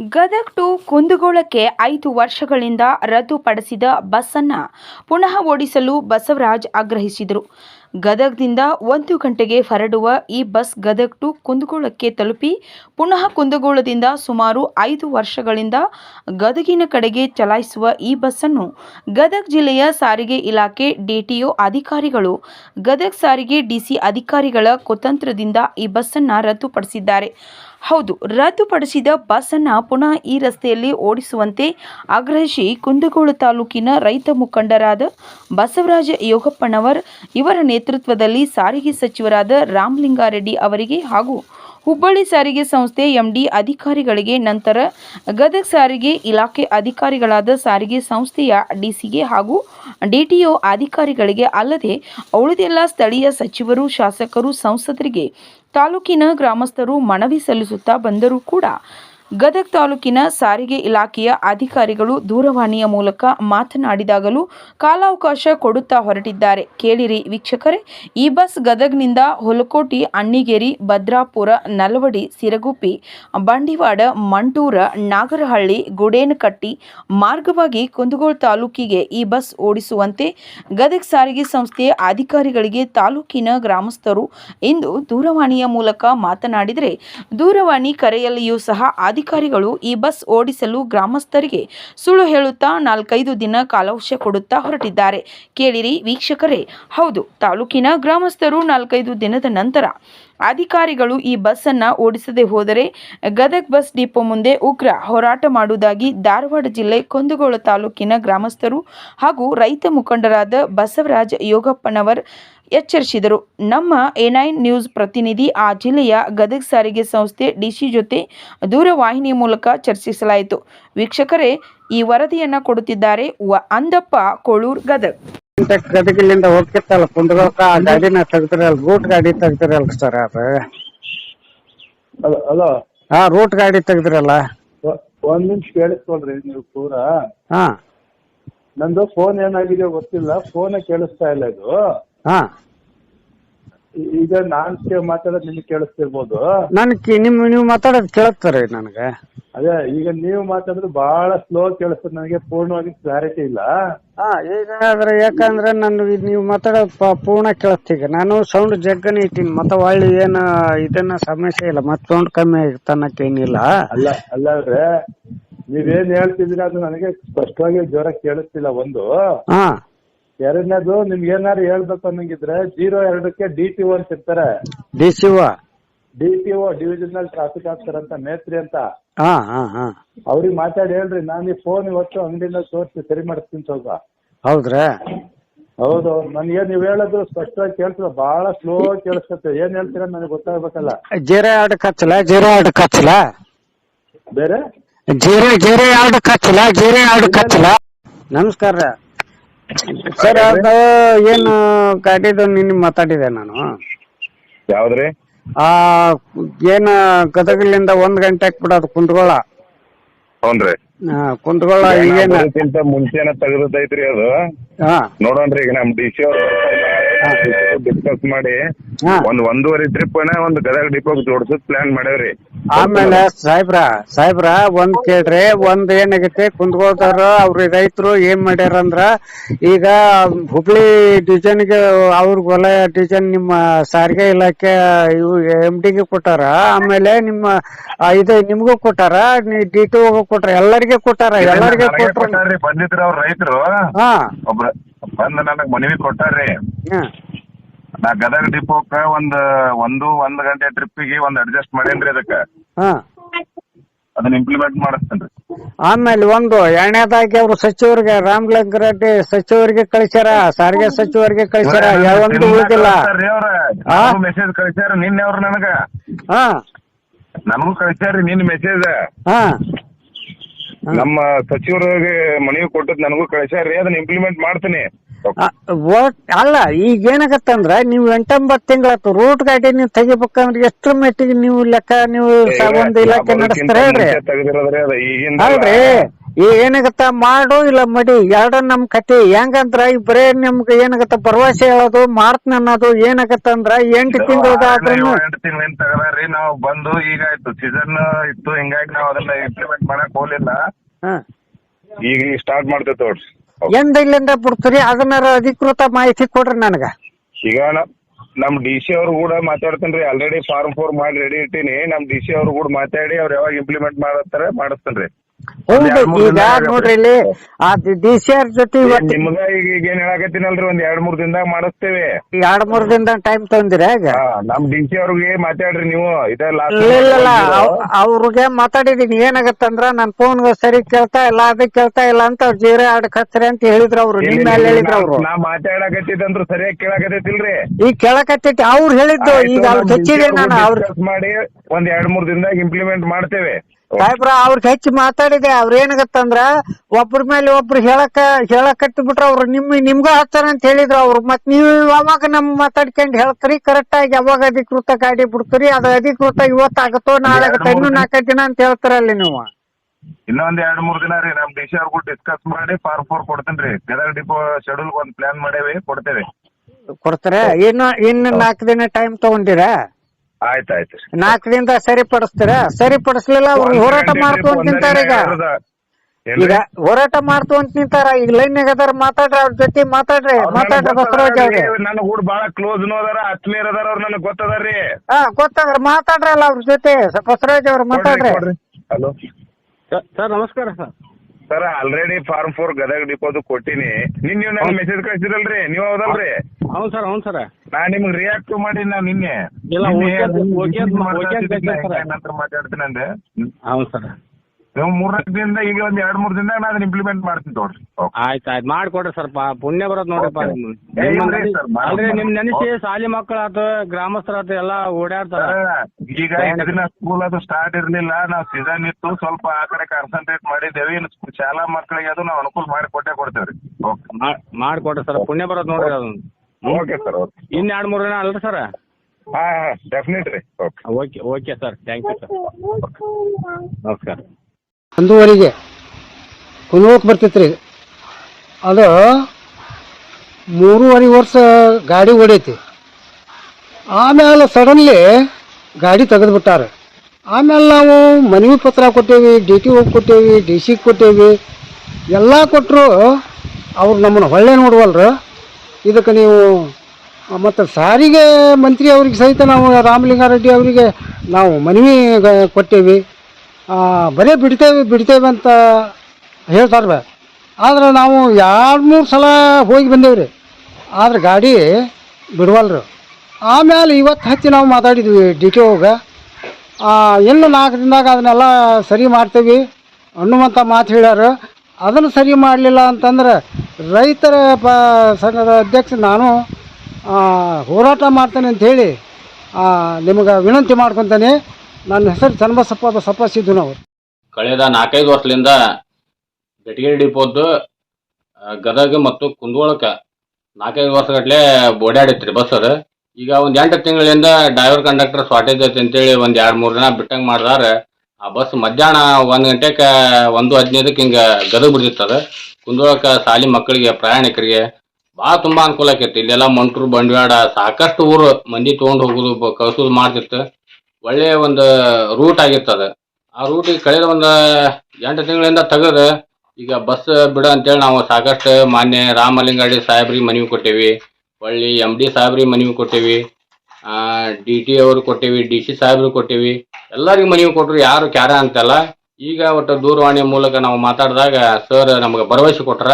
Gadag to ಕುಂದಗೋಳಕ್ಕೆ ಐದು ವರ್ಷಗಳಿಂದ ರದ್ದುಪಡಿಸಿದ ಬಸ್ಸನ್ನು ಪುನಃ ಓಡಿಸಲು ಬಸವರಾಜ್ ಆಗ್ರಹಿಸಿದರು. ಗದಗದಿಂದ ಒಂದು ಗಂಟೆಗೆ ಹೊರಡುವ ಈ ಬಸ್ ಗದಗ್ ಟು ಕುಂದಗೋಳಕ್ಕೆ ತಲುಪಿ ಪುನಃ ಕುಂದಗೋಳದಿಂದ ಸುಮಾರು ಐದು ವರ್ಷಗಳಿಂದ ಗದಗಿನ ಕಡೆಗೆ ಚಲಾಯಿಸುವ ಈ ಬಸ್ಸನ್ನು ಗದಗ್ ಜಿಲ್ಲೆಯ ಸಾರಿಗೆ ಇಲಾಖೆ ಡಿಟಿಒ ಅಧಿಕಾರಿಗಳು, ಗದಗ್ ಸಾರಿಗೆ ಡಿಸಿ ಅಧಿಕಾರಿಗಳ ಕುತಂತ್ರದಿಂದ ಈ ಬಸ್ಸನ್ನು ರದ್ದುಪಡಿಸಿದ್ದಾರೆ. ಹೌದು, ರದ್ದುಪಡಿಸಿದ ಬಸ್ಸನ್ನು ಪುನಃ ಈ ರಸ್ತೆಯಲ್ಲಿ ಓಡಿಸುವಂತೆ ಆಗ್ರಹಿಸಿ ಕುಂದಗೋಳ ತಾಲೂಕಿನ ರೈತ ಮುಖಂಡರಾದ ಬಸವರಾಜ ಯೋಗಪ್ಪನವರ್, ಇವರ ನೇತೃತ್ವದಲ್ಲಿ ಸಾರಿಗೆ ಸಚಿವರಾದ ರಾಮಲಿಂಗಾರೆಡ್ಡಿ ಅವರಿಗೆ ಹಾಗೂ ಹುಬ್ಬಳ್ಳಿ ಸಾರಿಗೆ ಸಂಸ್ಥೆ ಎಂಡಿ ಅಧಿಕಾರಿಗಳಿಗೆ ನಂತರ ಗದಗ ಸಾರಿಗೆ ಇಲಾಖೆ ಅಧಿಕಾರಿಗಳಾದ ಸಾರಿಗೆ ಸಂಸ್ಥೆಯ ಡಿಸಿಗೆ ಹಾಗೂ ಡಿಟಿಒ ಅಧಿಕಾರಿಗಳಿಗೆ ಅಲ್ಲದೆ ಉಳಿದೆಲ್ಲ ಸ್ಥಳೀಯ ಸಚಿವರು ಶಾಸಕರು ಸಂಸದರಿಗೆ ತಾಲೂಕಿನ ಗ್ರಾಮಸ್ಥರು ಮನವಿ ಸಲ್ಲಿಸುತ್ತಾ ಬಂದರೂ ಕೂಡ ಗದಗ ತಾಲೂಕಿನ ಸಾರಿಗೆ ಇಲಾಖೆಯ ಅಧಿಕಾರಿಗಳು ದೂರವಾಣಿಯ ಮೂಲಕ ಮಾತನಾಡಿದಾಗಲೂ ಕಾಲಾವಕಾಶ ಕೊಡುತ್ತಾ ಹೊರಟಿದ್ದಾರೆ. ಕೇಳಿರಿ ವೀಕ್ಷಕರೇ, ಈ ಬಸ್ ಗದಗ್ನಿಂದ ಹೊಲಕೋಟಿ, ಅಣ್ಣಿಗೇರಿ, ಭದ್ರಾಪುರ, ನಲವಡಿ, ಸಿರಗುಪ್ಪಿ, ಬಂಡಿವಾಡ ಮಂಟೂರ ನಾಗರಹಳ್ಳಿ, ಗುಡೇನಕಟ್ಟಿ ಮಾರ್ಗವಾಗಿ ಕುಂದಗೋಳ ತಾಲೂಕಿಗೆ ಈ ಬಸ್ ಓಡಿಸುವಂತೆ ಗದಗ ಸಾರಿಗೆ ಸಂಸ್ಥೆಯ ಅಧಿಕಾರಿಗಳಿಗೆ ತಾಲೂಕಿನ ಗ್ರಾಮಸ್ಥರು ಇಂದು ದೂರವಾಣಿಯ ಮೂಲಕ ಮಾತನಾಡಿದರೆ, ದೂರವಾಣಿ ಕರೆಯಲ್ಲಿಯೂ ಸಹ ಅಧಿಕಾರಿಗಳು ಈ ಬಸ್ ಓಡಿಸಲು ಗ್ರಾಮಸ್ಥರಿಗೆ ಸುಳ್ಳು ಹೇಳುತ್ತಾ ನಾಲ್ಕೈದು ದಿನ ಕಾಲಾವಕಾಶ ಕೊಡುತ್ತಾ ಹೊರಟಿದ್ದಾರೆ. ಕೇಳಿರಿ ವೀಕ್ಷಕರೇ. ಹೌದು, ತಾಲೂಕಿನ ಗ್ರಾಮಸ್ಥರು ನಾಲ್ಕೈದು ದಿನದ ನಂತರ ಅಧಿಕಾರಿಗಳು ಈ ಬಸ್ಸನ್ನು ಓಡಿಸದೆ ಹೋದರೆ ಗದಗ್ ಬಸ್ ಡಿಪೋ ಮುಂದೆ ಉಗ್ರ ಹೋರಾಟ ಮಾಡುವುದಾಗಿ ಧಾರವಾಡ ಜಿಲ್ಲೆ ಕುಂದಗೋಳ ತಾಲೂಕಿನ ಗ್ರಾಮಸ್ಥರು ಹಾಗೂ ರೈತ ಮುಖಂಡರಾದ ಬಸವರಾಜ ಯೋಗಪ್ಪನವರ್ ಎಚ್ಚರಿಸಿದರು. ನಮ್ಮ ಎನೈನ್ ನ್ಯೂಸ್ ಪ್ರತಿನಿಧಿ ಆ ಜಿಲ್ಲೆಯ ಗದಗ ಸಾರಿಗೆ ಸಂಸ್ಥೆ ಡಿಸಿ ಜೊತೆ ದೂರವಾಹಿನಿ ಮೂಲಕ ಚರ್ಚಿಸಲಾಯಿತು. ವೀಕ್ಷಕರೇ ಈ ವರದಿಯನ್ನು ಕೊಡುತ್ತಿದ್ದಾರೆ ಅಂದಪ್ಪ ಕೊಳೂರ್ ಗದಗ. ಗದಗ ಗದಗಿಲಿಂದ ಹೋಗ್ತಿರ್ತಲ್ಲ ಕುಂದಗೋಕ ಆ ಗಾಡಿನ ತೆಗ್ದಿರಲ್ಲ ರೂಟ್ ಗಾಡಿ ತೆಗ್ದಿರಲ್ಲ ಸರ್ ಅದು? ಹಲೋ ಹಾ ರೂಟ್ ಗಾಡಿ ತೆಗ್ದಿರಲ್ಲ. ಒಂದ್ ನಿಮಿಷ ಕೇಳಿಸ್ಕೊಳ್ರಿ ನೀವು ಪೂರ. ಹಾ. ನಂದು ಫೋನ್ ಏನಾಗಿದೆ ಗೊತ್ತಿಲ್ಲ ಫೋನ್ ಕೇಳಿಸ್ತಾ ಇಲ್ಲ ಇದು. ಹಾ. ಈಗ ನಾನ್ ಕೇ- ಮಾತಾಡೋದು ನಿಮ್ಗೆ ಕೇಳಿಸ್ತಿರ್ಬೋದು. ನನ್ ಕಿ ನಿಮ್ ನೀವು ಮಾತಾಡೋದ್ ಕೇಳತ್ತಾರೆ ನನಗೆ. ಅದೇ ಈಗ ನೀವು ಮಾತಾಡಿದ್ರೆ ಬಹಳ ಸ್ಲೋ ಕೇಳಿಸ್ತದೆ ನನಗೆ ಪೂರ್ಣವಾಗಿ ಕ್ಲಾರಿಟಿ ಇಲ್ಲ. ಹಾ ಈಗ ಆದ್ರೆ ಯಾಕಂದ್ರೆ ನನಗೆ ನೀವು ಮಾತಾಡೋದ್ ಪ- ಪೂರ್ಣ ಕೇಳತ್ತೀಗ ನಾನು ಸೌಂಡ್ ಜಗ್ಗನೆ ಇಟ್ಟಿನಿ. ಮತ್ತ ಹೊಳ್ಳಿ ಏನ ಇದನ್ನ ಸಮಸ್ಯೆ ಇಲ್ಲ. ಮತ್ತೆ ಸೌಂಡ್ ಕಮ್ಮಿ ತನ್ನಕ್ಕೆ ಏನಿಲ್ಲ. ಅಲ್ಲ ಅಲ್ಲಾದ್ರೆ ನೀವೇನ್ ಹೇಳ್ತಿದ್ದೀರಾ ಅದು ನನಗೆ ಸ್ಪಷ್ಟವಾಗಿ ಜ್ವರ ಕೇಳಿಸ್ತಿಲ್ಲ ಒಂದು. ಹಾ. ಎರಡನೇದು ನಿಮ್ಗೆ ಏನಾದ್ರು ಹೇಳ್ಬೇಕು ಅನ್ನಂಗಿದ್ರೆ ಜೀರೋ ಎರಡಕ್ಕೆ ಡಿ ಟಿ ಒ ಅಂತ ಇರ್ತಾರೆ. D C O D T O divisional traffic officer ಅಂತ ಮೇತ್ರಿ ಅಂತ. ಹಾ ಹಾ ಹಾ. ಅವ್ರಿಗೆ ಮಾತಾಡಿ ಹೇಳ್ರಿ ನಾನು ಈ ಫೋನ್ ಇವತ್ತು ಅಂಗಡಿಯಿಂದ ತೋರಿಸಿ ಸರಿ ಮಾಡಿಸ್ತೀನಿ ಸ್ವಲ್ಪ. ಹೌದ್ರಾ? ಹೌದು ನನ್ಗೆ ನೀವ್ ಹೇಳೋದು ಸ್ಪಷ್ಟವಾಗಿ ಕೇಳ್ತದ ಬಹಳ ಸ್ಲೋ ಕೇಳಿಸ್ಕೊತೀವಿ ಏನ್ ಹೇಳ್ತೀರ ನನಗೆ ಗೊತ್ತಾಗ್ಬೇಕಲ್ಲ. ಜೀರೋ ಎರಡು ಕಚ್ಚಲ ಜೀರೋ ಎರಡು ಕಚ್ಚಲ. ಬೇರೆ? ಜೀರೋ ಜೀರೋ ಎರಡು ಕಚ್ಚಲ ಜೀರೋ ಎರಡು ಕಚ್ಚಲ. ನಮಸ್ಕಾರ. ಸರ್ ಅದು ಏನು ಗಾಡಿದು ನಿನ್ನೆ ಮಾತಾಡಿದೆ ನಾನು. ಯಾವ್ದ್ರಿ? ಆ ಏನ ಗದಗಲಿಂದ ಒಂದ್ ಗಂಟೆಗೆ ಬಿಡೋದು ಕುಂತ್ಕೊಳ್ಳ ಹ್ಞೂನ್ರಿ ಕುಂತ್ಕೊಳ್ಳ ಈಗೇನ ಬರೋಕ್ಕಿಂತ ಮುಂಚೆನ ತೆಗೆದೈತ್ರಿ ಅದು. ಹಾ. ನೋಡೋಣ್ರಿ ಈಗ ನಮ್ ಡಿ ಸಿ ಡಿಸ್ಕಸ್ ಮಾಡಿ ಹಾ. ಒಂದ್ ಒಂದೂವರೆ ಟ್ರಿಪ್ ಒಂದ್ ಗದಗ ಡಿಪೋಗ್ ಜೋಡ್ಸೋದ್ ಪ್ಲಾನ್ ಮಾಡೇವ್ರಿ ಆಮೇಲೆ ಸಾಹೇಬ್ರ ಸಾಹೇಬ್ರ ಒಂದ್ ಕೇಳ್ರಿ ಒಂದ್ ಏನಾಗೈತಿ ಕುಂತ್ಕೊಳ್ತಾರ ಅವ್ರ ರೈತರು ಏನ್ ಮಾಡ್ಯಾರ ಅಂದ್ರ ಈಗ ಹುಬ್ಳಿ ಡಿವಿಷನ್ಗೆ ಅವ್ರ ವಲಯ ಡಿವಿಷನ್ ನಿಮ್ಮ ಸಾರಿಗೆ ಇಲಾಖೆ ಇವು ಎಂ ಡಿಗೆ ಕೊಟ್ಟಾರ ಆಮೇಲೆ ನಿಮ್ಮ ಆ, ಇದು ನಿಮ್ಗೂ ಕೊಟ್ಟಾರ ಡಿ ಟಿ ಕೊಟ್ಟಾರ ಎಲ್ಲರಿಗೆ ಕೊಟ್ಟಾರ ಎಲ್ಲರಿಗೆ ಕೊಟ್ಟಾರ ಕೊಟ್ರು. ಕೊಟ್ಟಾರ್ರಿ ಬಂದಿದ್ರ ಅವ್ರ ರೈತರು. ಹಾ. ಒಬ್ರ ಬಂದ್ ನನಗ್ ಮನವಿ ಕೊಟ್ಟಾರ್ರಿ. ಹಾ. ನಾ ಗದಗ ಡಿಪೋಕ ಒಂದ್ ಒಂದು ಒಂದ್ ಗಂಟೆ ಟ್ರಿಪ್ಪಿಗೆ ಒಂದ್ ಅಡ್ಜಸ್ಟ್ ಮಾಡೇನ್ರಿ ಅದಕ್ಕ. ಹಾ. ಅದನ್ನ ಇಂಪ್ಲಿಮೆಂಟ್ ಮಾಡಿಸ್ತೇನ್ರಿ. ಆಮೇಲೆ ಒಂದು ಎರಡನೇದಾಗಿ ಅವ್ರು ಸಚಿವರಿಗೆ ರಾಮಲಿಂಗಾರೆಡ್ಡಿ ಸಚಿವರಿಗೆ ಕಳಿಸ್ಯಾರ ಸಾರಿಗೆ ಸಚಿವರಿಗೆ ಕಳಿಸ್ಯಾರ ಯಾವೊಂದು ಉಳಿದಿಲ್ಲ. ಆ? ಮೆಸೇಜ್ ಕಳಿಸ್ಯಾರ ನಿನ್ನೆ ಅವ್ರು ನನಗ. ಹಾ. ನನಗೂ ಕಳಿಸ್ಯಾರ್ರಿ ನಿನ್ ಮೆಸೇಜ್ ಹಾ. ನಮ್ಮ ಸಚಿವರಿಗೆ ಮನವಿ ಕೊಟ್ಟದ್ ನನಗೂ ಕಳಿಸ್ಯಾರ್ರಿ ಅದನ್ನ ಇಂಪ್ಲಿಮೆಂಟ್ ಮಾಡ್ತೀನಿ. ಅಲ್ಲ ಈಗ ಏನಾಗತ್ತಂದ್ರ ನೀವು ಎಂಟೊಂಬತ್ತು ತಿಂಗಳಾತು ರೂಟ್ ಗಾಡಿ ನೀವು ತೆಗಿಬೇಕಂದ್ರೆ ಎಷ್ಟ್ರ ಮಟ್ಟಿಗೆ ನೀವು ಲೆಕ್ಕ ನೀವು ಒಂದು ಇಲಾಖೆ ನಡೆಸ್ತಾರ ಹೇಳ್ರಿ. ಅದ ಹೌದ್ರಿ. ಏನಾಗತ್ತ? ಮಾಡು ಇಲ್ಲ ಮಡಿ. ಎರಡ ನಮ್ ಕತೆ. ಹೆಂಗಂದ್ರ? ಈ ಬರೇ ನಿಮ್ಗೆ ಏನಾಗತ್ತ? ಭರವಸೆ ಹೇಳೋದು ಮಾಡ್ತೀನಿ ಅನ್ನೋದು ಏನಾಗತ್ತ ಅಂದ್ರ? ಎಂಟು ತಿಂಗಳದ ಆದ್ರೂ ಎಂಟು ತಿಂಗಳಿಂದ ತಗದಾರಿ ನಾವು ಬಂದು ಈಗ ಆಯ್ತು. ಸೀಸನ್ ಇತ್ತು. ಹಿಂಗಾಗಿ ನಾವು ಅದನ್ನ ಇಂಪ್ಲಿಮೆಂಟ್ ಮಾಡಕ್ ಹೋಗ್ಲಿಲ್ಲ. ಈಗ ಸ್ಟಾರ್ಟ್ ಮಾಡ್ತೇವೆ ತೋರ್ಸ್ ಎಂದ ಇಲ್ಲಿಂದ ಬಿಡ್ತೀರಿ? ಅದನ್ನ ಅಧಿಕೃತ ಮಾಹಿತಿ ಕೊಡ್ರಿ ನನಗ. ಈಗ ನ- ನಮ್ ಡಿ ಸಿ ಅವ್ರು ಕೂಡ ಮಾತಾಡ್ತೇನ್ರಿ ಆಲ್ರೆಡಿ ಫಾರ್ಮ್ ಫೋರ್ ಮಾಡಿ ರೆಡಿ ಇಟ್ಟಿನಿ. ನಮ್ ಡಿ ಸಿ ಅವ್ರು ಕೂಡ ಮಾತಾಡಿ ಅವ್ರು ಯಾವಾಗ ಇಂಪ್ಲಿಮೆಂಟ್ ಮಾಡತ್ತಾರ ಮಾಡಿಸ್ತೇನ್ರಿ ಹೌದು ಈಗ ನೋಡ್ರಿ ಇಲ್ಲಿ? ಆ ಡಿ ಸಿ ಆರ್ ಜೊತೆ ಇವತ್ತು ನಿಮ್ಗ ಈಗ ಈಗ ಏನ್ ಹೇಳಾಕತ್ತೀನಲ್ರಿ ಒಂದ್ ಎರಡ್ ಮೂರ್ ದಿನದಾಗ ಮಾಡಿಸ್ತೇವೆ. ಎರಡ್ ಮೂರ್ ದಿನದಾಗ ಟೈಮ್ ತಂದಿರ ಈಗ? ಹಾ ನಮ್ ಡಿ ಸಿ ಅವ್ರಿಗೆ ಮಾತಾಡ್ರಿ ನೀವು. ಇದೇ ಇಲ್ಲ ಇಲ್ಲ ಇಲ್ಲ. ಲಾಸ್ಟ್ ಅವ್ರಿಗೆ ಮಾತಾಡಿದೀನಿ. ಏನಾಗತ್ತಂದ್ರ ನನ್ ಫೋನ್ ಸರಿ ಕೇಳ್ತಾ ಇಲ್ಲ ಅದಕ್ಕೆ ಕೇಳ್ತಾ ಇಲ್ಲ ಅಂತ ಅವ್ರ ಜೀರೋ ಎರಡು ಅಂತ ಹೇಳಿದ್ರು ಅವ್ರು. ನಿಮ್ ಮೇಲೆ ಹೇಳಿದ್ರು ಅವ್ರು. ನಾ ಮಾತಾಡಕತ್ತಿದ್ದಂದ್ರು ಸರಿಯಾಗಿ ಕೇಳಕತ್ತೈತಿಲ್ರಿ. ಈಗ ಕೇಳಕತ್ತೈತಿ. ಅವ್ರು ಹೇಳಿದ್ದು ಈಗ ಅವ್ರು ಹಚ್ಚಿದೆ ನಾನು. ಅವ್ರ ಮಾಡಿ ಒಂದ್ ಎರಡ್ ಮೂರ್ ದಿನದಾಗ ಇಂಪ್ಲಿಮೆಂಟ್ ಮಾಡ್ತೇವೆ. ಸಾಹೇಬ್ರ ಅವ್ರಿಗೆ ಹೆಚ್ಚು ಮಾತಾಡಿದೆ ಅವ್ರ ಏನಾಗತ್ತಂದ್ರ ಒಬ್ರ ಮೇಲೆ ಒಬ್ರು ಹೇಳಕ ಹೇಳಕತ್ತಿ ಬಿಟ್ರ ಅವ್ರು ನಿಮ್ ನಿಮ್ಗೂ ಹಚ್ಚಾರ ಅಂತ ಹೇಳಿದ್ರು ಅವ್ರು. ಮತ್ ನೀವ್ ಯಾವಾಗ ನಮ್ ಮಾತಾಡ್ಕೊಂಡ್ ಹೇಳ್ತೀರಿ? ಕರೆಕ್ಟ್ ಆಗಿ ಯಾವಾಗ ಅಧಿಕೃತ ಗಾಡಿ ಬಿಡ್ತರಿ? ಅದು ಅಧಿಕೃತ ಇವತ್ ಆಗತ್ತೋ ನಾಳೆ ಆಗತ್ತೋ ಇನ್ನೂ ನಾಲ್ಕೈದು ದಿನ ಅಂತ ಹೇಳ್ತಾರಲ್ಲಿ ನೀವು. ಇನ್ನೊಂದ್ ಎರಡ್ ಮೂರ್ ದಿನ ರೀ ನಮ್ ಡಿ ಸಿ ಅವ್ರಿಗೂ ಡಿಸ್ಕಸ್ ಮಾಡಿ ಫಾರ್ ಫೋರ್ ಕೊಡ್ತೇನ್ರಿ ಗದಗ ಡಿಪೋ ಶೆಡ್ಯೂಲ್ ಒಂದ್ ಪ್ಲಾನ್ ಮಾಡೇವಿ ಕೊಡ್ತೇವೆ. ಕೊಡ್ತಾರೆ? ಇನ್ನು ಇನ್ನು ನಾಲ್ಕು ದಿನ ಟೈಮ್ ತಗೊಂಡಿರಾ? ಆಯ್ತ್ ಆಯ್ತು ನಾಲ್ಕು ದಿನದ ಸರಿಪಡಿಸ್ತೀರಾ? ಸರಿಪಡಿಸ್ಲಿಲ್ಲ ಅವ್ರು ಹೋರಾಟ ಮಾಡ್ತು ಅಂತ ನಿಂತಾರ ಈಗ. ಈಗ ಹೋರಾಟ ಮಾಡ್ತು ಅಂತ ನಿಂತಾರ. ಈಗ ಲೈನ್ ಅದಾರ ಮಾತಾಡ್ರಿ ಅವ್ರ ಜೊತೆ ಮಾತಾಡ್ರಿ ಮಾತಾಡ್ರಿ ಬಸವರಾಜ್ ಅವ್ರಿಗೆ. ನನ್ನ ಕೂಡ ಬಾಳ ಕ್ಲೋಸ್ ಅದಾರ ಆತ್ಮೀಯರ್ ಅದಾರ ಅವ್ರ ನನಗ್ ಗೊತ್ತದಾರ್ರಿ ಹಾ ಗೊತ್ತಾದ್ರ ಮಾತಾಡ್ರಲ್ಲ ಅವ್ರ ಜೊತೆ. ಬಸವರಾಜ್ ಅವ್ರ ಮಾತಾಡ್ರಿ. ಹಲೋ. ಸರ್ ನಮಸ್ಕಾರ sir. Sir already form four Gadag ಡಿಪೋದು ಕೊಟ್ಟಿನಿ. ನಿನ್ ನೀವು ನನಗೆ ಮೆಸೇಜ್ ಕಳ್ಸಿರಲ್ರಿ? ನೀವು ಹೌದಲ್ರಿ? ಹೌದು ಸರ್ ಹೌದು ಸರ್. ನಾ ನಿಮ್ಗೆ ರಿಯಾಕ್ಟ್ ಮಾಡಿ ನಾ ನಿನ್ನೆ. ಇಲ್ಲ. ನಂತರ ಮಾತಾಡ್ತೀನಿ ಅಂದೆ. ಹೌದು ಸರ್. ನೀವು ಮೂರ್ನಾಲ್ಕು ದಿನದ ಈಗ ಒಂದ್ ಎರಡ್ ಮೂರ್ ದಿನದಾಗ ನಾನು ಇಂಪ್ಲಿಮೆಂಟ್ ಮಾಡ್ತೀನಿ ನೋಡ್ರಿ ಆಯ್ತು ಆಯ್ತು. ಮಾಡ್ಕೊಡ್ರಿ ಸರ್. ಪುಣ್ಯ ಬರೋದ್ ನೋಡ್ರಿಪ್ಪ ಓಕೆ. ನಿಮ್- ನೆನಸಿ ಆತು ಗ್ರಾಮಸ್ಥರ ಆತು ಅಲ್ರಿ ನೆನೆಸಿ ಶಾಲಿ ಮಕ್ಕಳಾತು ಗ್ರಾಮಸ್ಥರಾತು ಎಲ್ಲಾ ಓಡಾಡ್ತಾರ. ಈಗ ದಿನ ಸ್ಕೂಲ್ ಅದು ಸ್ಟಾರ್ಟ್ ಇರ್ಲಿಲ್ಲ. ನಾವು ಸೀಸನ್ ಇತ್ತು. ಸ್ವಲ್ಪ ಆ ಕಡೆ ಕಾನ್ಸಂಟ್ರೇಟ್ ಮಾಡಿದ್ದೇವೆ. ಇನ್ನು ಶಾಲಾ ಮಕ್ಕಳಿಗೆ ಅದು ನಾವು ಅನುಕೂಲ ಮಾಡಿ ಕೊಟ್ಟೆ ಕೊಡ್ತೇವ್ರಿ. ಮಾಡ್ಕೊಡ್ರಿ ಸರ್. ಪುಣ್ಯ ಬರೋದ್ ನೋಡ್ರಿ ಅದನ್ನ ಓಕೆ ಸರ್ ಓಕೆ ಇನ್ ಎರಡ್ ಮೂರ್ ದಿನ ಅಲ್ರಿ ಸರ್ ಹಾ ಹಾ ಡೆಫಿನೆಟ್ ರೀ okay okay okay sir thank you sir ನಮಸ್ಕಾರ ಒಂದೂವರೆಗೆ ಕುಂದೋಕ್ ರೀ ಅದು ಮೂರುವರೆ ವರ್ಷ ಗಾಡಿ ಹೊಡೈತಿ ಆಮೇಲೆ ಸಡನ್ಲಿ ಗಾಡಿ ತೆಗೆದುಬಿಟ್ಟಾರೆ. ಆಮೇಲೆ ನಾವು ಮನವಿ ಪತ್ರ ಕೊಟ್ಟೇವಿ ಡಿ ಟಿ ಹೋಗಿ ಕೊಟ್ಟೇವಿ ಡಿ ಸಿ ಕೊಟ್ಟೇವಿ ಎಲ್ಲ ಕೊಟ್ಟರು ಅವ್ರು ನಮ್ಮನ್ನ ಹೊಳ್ಳೆ ನೋಡುವಲ್ರು. ಇದಕ್ಕೆ ನೀವು ಮತ್ತು ಸಾರಿಗೆ ಮಂತ್ರಿ ಅವ್ರಿಗೆ ಸಹಿತ ನಾವು ರಾಮಲಿಂಗಾರೆಡ್ಡಿ ಅವರಿಗೆ ನಾವು ಮನವಿ ಕೊಟ್ಟೇವಿ. ಬರೇ ಬಿಡ್ತೇವೆ ಬಿಡ್ತೇವೆ ಅಂತ ಹೇಳ್ತಾರೆ ಆದ್ರೆ ನಾವು ಎರಡು ಮೂರು ಸಲ ಹೋಗಿ ಬಂದೇವ್ರಿ ಆದ್ರೆ ಗಾಡಿ ಬಿಡವಲ್ರು. ಆಮೇಲೆ ಇವತ್ತು ಹಚ್ಚಿ ನಾವು ಮಾತಾಡಿದ್ವಿ ಡಿ ಟಿ ಒಗೆ ಇನ್ನು ನಾಲ್ಕು ದಿನದಾಗ ಅದನ್ನೆಲ್ಲ ಸರಿ ಮಾಡ್ತೇವೆ. ಅನ್ನುವಂಥ ಮಾತು ಹೇಳ್ಯಾರ. ಅದನ್ನು ಸರಿ ಮಾಡಲಿಲ್ಲ ಅಂತಂದ್ರೆ ರೈತರ ಪ ಸಂಘದ ಅಧ್ಯಕ್ಷ ನಾನು ಹೋರಾಟ ಮಾಡ್ತೇನೆ ಅಂತ ಹೇಳಿ ನಿಮಗೆ ವಿನಂತಿ ಮಾಡ್ಕೊತೇನೆ. ನನ್ನ ಹೆಸರು ಚನ್ನಬಸಪ್ಪ ಸಪ್ಪ ನಾವು. ಕಳೆದ ನಾಲ್ಕೈದು ವರ್ಷದಿಂದ ಬೆಟಗೇರಿ ಡಿಪೋದ್ದು ಗದಗ ಮತ್ತು ಕುಂದಗೋಳಕ್ಕೆ ನಾಲ್ಕೈದು ವರ್ಷಗಟ್ಟಲೆ ಓಡಾಡಿತ್ರಿ ಬಸ್ ಅದು. ಈಗ ಒಂದು ಎಂಟು ತಿಂಗಳಿಂದ ಡ್ರೈವರ್ ಕಂಡಕ್ಟರ್ ಶಾರ್ಟೇಜ್ ಐತೆ ಅಂತೇಳಿ ಒಂದು ಎರಡು ಮೂರು ದಿನ ಬಿಟ್ಟಂಗೆ ಮಾಡ್ದಾರ. ಆ ಬಸ್ ಮಧ್ಯಾಹ್ನ ಒಂದು ಗಂಟೆಕ ಒಂದು ಹದಿನೈದಕ್ಕೆ ಹಿಂಗ ಗದಗ ಬಿಡ್ತಿರ್ತದೆ ಕುಂದೋಳಕ ಶಾಲಿ ಮಕ್ಕಳಿಗೆ, ಪ್ರಯಾಣಿಕರಿಗೆ ಭಾಳ ತುಂಬಾ ಅನುಕೂಲ ಆಕೈತಿ. ಇಲ್ಲೆಲ್ಲ ಮಂಟ್ರು ಬಂಡ್ವಾಡ ಸಾಕಷ್ಟು ಊರು ಮಂದಿ ತಗೊಂಡ್ ಹೋಗುದು ಕಳ್ಸುದು ಮಾಡ್ತಿತ್ತು. ಒಳ್ಳೆಯ ಒಂದು ರೂಟ್ ಆಗಿತ್ತದ ಆ ರೂಟಿಗೆ ಕಳೆದ ಒಂದು ಎಂಟು ತಿಂಗಳಿಂದ ತೆಗೆದು ಈಗ ಬಸ್ ಬಿಡ ಅಂತೇಳಿ ನಾವು ಸಾಕಷ್ಟು ಮಾನ್ಯ ರಾಮಲಿಂಗಾಡಿ ಸಾಹೇಬ್ರಿಗೆ ಮನವಿ ಕೊಟ್ಟೇವಿ. ಹೊಳ್ಳಿ ಎಂ ಡಿ ಸಾಹೇಬ್ರಿಗೆ ಮನವಿ ಕೊಟ್ಟೇವಿ. ಡಿ ಟಿ ಅವರು ಕೊಟ್ಟೇವಿ ಡಿ ಸಿ ಸಾಹೇಬ್ರು ಕೊಟ್ಟೇವಿ, ಎಲ್ಲರಿಗೂ ಮನವಿ ಕೊಟ್ಟರು ಯಾರು ಕ್ಯಾರ ಅಂತಲ್ಲ. ಈಗ ಒಟ್ಟು ದೂರವಾಣಿ ಮೂಲಕ ನಾವು ಮಾತಾಡಿದಾಗ ಸರ್ ನಮ್ಗೆ ಭರವಸೆ ಕೊಟ್ರ,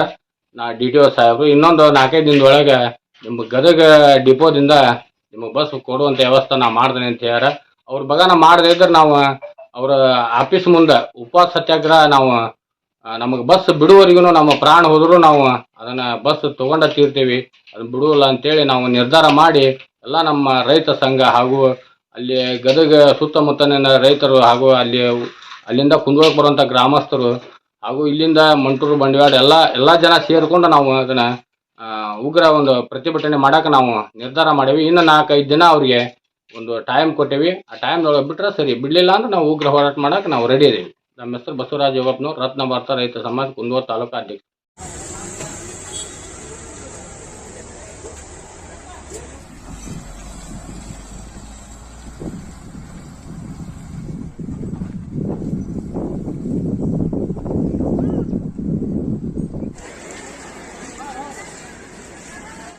ನಾ ಡಿ ಟಿ ಒ ಸಾಹೇಬ್ರು, ಇನ್ನೊಂದು ನಾಲ್ಕೈದು ದಿನದೊಳಗೆ ನಿಮ್ಮ ಗದಗ ಡಿಪೋದಿಂದ ನಿಮಗೆ ಬಸ್ ಕೊಡುವಂಥ ವ್ಯವಸ್ಥೆ ನಾ ಮಾಡ್ದೇನೆ ಅಂತ ಹೇಳ್ಯಾರ. ಅವ್ರ ಬಗನ ಮಾಡದೇ ಇದ್ರೆ ನಾವು, ಅವರ ಆಫೀಸ್ ಮುಂದೆ ಉಪವಾಸ ಸತ್ಯಾಗ್ರಹ ನಾವು ನಮಗೆ ಬಸ್ ಬಿಡುವವರೆಗೂ ನಮ್ಮ ಪ್ರಾಣ ಹೋದರೂ ನಾವು ಅದನ್ನು ಬಸ್ ತೊಗೊಂಡ ತೀರ್ತೀವಿ. ಅದನ್ನು ಬಿಡುವಲ್ಲ ಅಂತೇಳಿ ನಾವು ನಿರ್ಧಾರ ಮಾಡಿ ಎಲ್ಲ ನಮ್ಮ ರೈತ ಸಂಘ ಹಾಗೂ ಅಲ್ಲಿ ಗದಗ ಸುತ್ತಮುತ್ತಲಿನ ರೈತರು ಹಾಗೂ ಅಲ್ಲಿ ಅಲ್ಲಿಂದ ಕುಂದಗೋಳಕ್ಕೆ ಬರುವಂಥ ಗ್ರಾಮಸ್ಥರು ಹಾಗೂ ಇಲ್ಲಿಂದ ಮಂಟೂರು, ಬಂಡವಾಳ ಎಲ್ಲ ಎಲ್ಲ ಜನ ಸೇರಿಕೊಂಡು ನಾವು ಅದನ್ನ ಉಗ್ರ ಒಂದು ಪ್ರತಿಭಟನೆ ಮಾಡೋಕೆ ನಾವು ನಿರ್ಧಾರ ಮಾಡೀವಿ. ಇನ್ನು ನಾಲ್ಕೈದು ದಿನ ಅವರಿಗೆ ಒಂದು ಟೈಮ್ ಕೊಟ್ಟೇವಿ. ಆ ಟೈಮ್ದೊಳಗೆ ಬಿಟ್ರೆ ಸರಿ, ಬಿಡಲಿಲ್ಲ ಅಂದ್ರೆ ನಾವು ಉಗ್ರ ಹೋರಾಟ ಮಾಡೋಕೆ ನಾವು ರೆಡಿ ಇದೀವಿ. ನಮ್ಮ ಹೆಸರು ಬಸವರಾಜ ಯೋಗಪ್ಪನವ್ರು ರತ್ನ ಭಾರತ ರೈತ ಸಮಾಜ, ಕುಂದಗೋಳ ತಾಲೂಕು ಅಧ್ಯಕ್ಷ